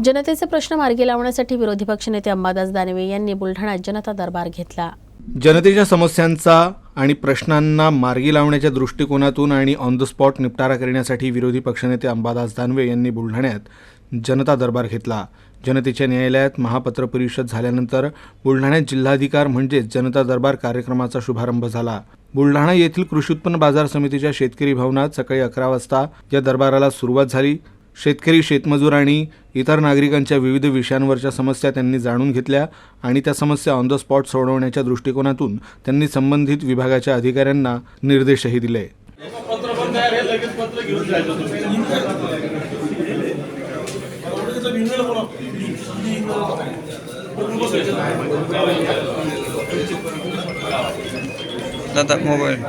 जनतेचे प्रश्न मार्गी लावण्यासाठी विरोधी पक्षनेते अंबादास दानवे यांनी बुलढाण्यात जनता दरबार घेतला. जनतेच्या समस्यांचा आणि प्रश्नांना मार्गी लावण्याच्या दृष्टिकोनातून आणि ऑन द स्पॉट निपटारा करण्यासाठी विरोधी पक्षनेते अंबादास दानवे यांनी बुलढाण्यात जनता दरबार घेतला. जनतेच्या न्यायालयात महापत्र परिषद झाल्यानंतर बुलढाण्यात जिल्हाधिकार म्हणजेच जनता दरबार कार्यक्रमाचा शुभारंभ झाला. बुलढाणा येथील कृषी उत्पन्न बाजार समितीच्या शेतकरी भवनात सकाळी अकरा वाजता या दरबाराला सुरुवात झाली. शेतकरी शेतमजूर आणि इतर नागरिकांच्या विविध विषयांवरच्या समस्या त्यांनी जाणून घेतल्या आणि त्या समस्या ऑन द स्पॉट सोडवण्याच्या दृष्टिकोनातून त्यांनी संबंधित विभागाच्या अधिकाऱ्यांना निर्देशही दिले. दादा मोबाईल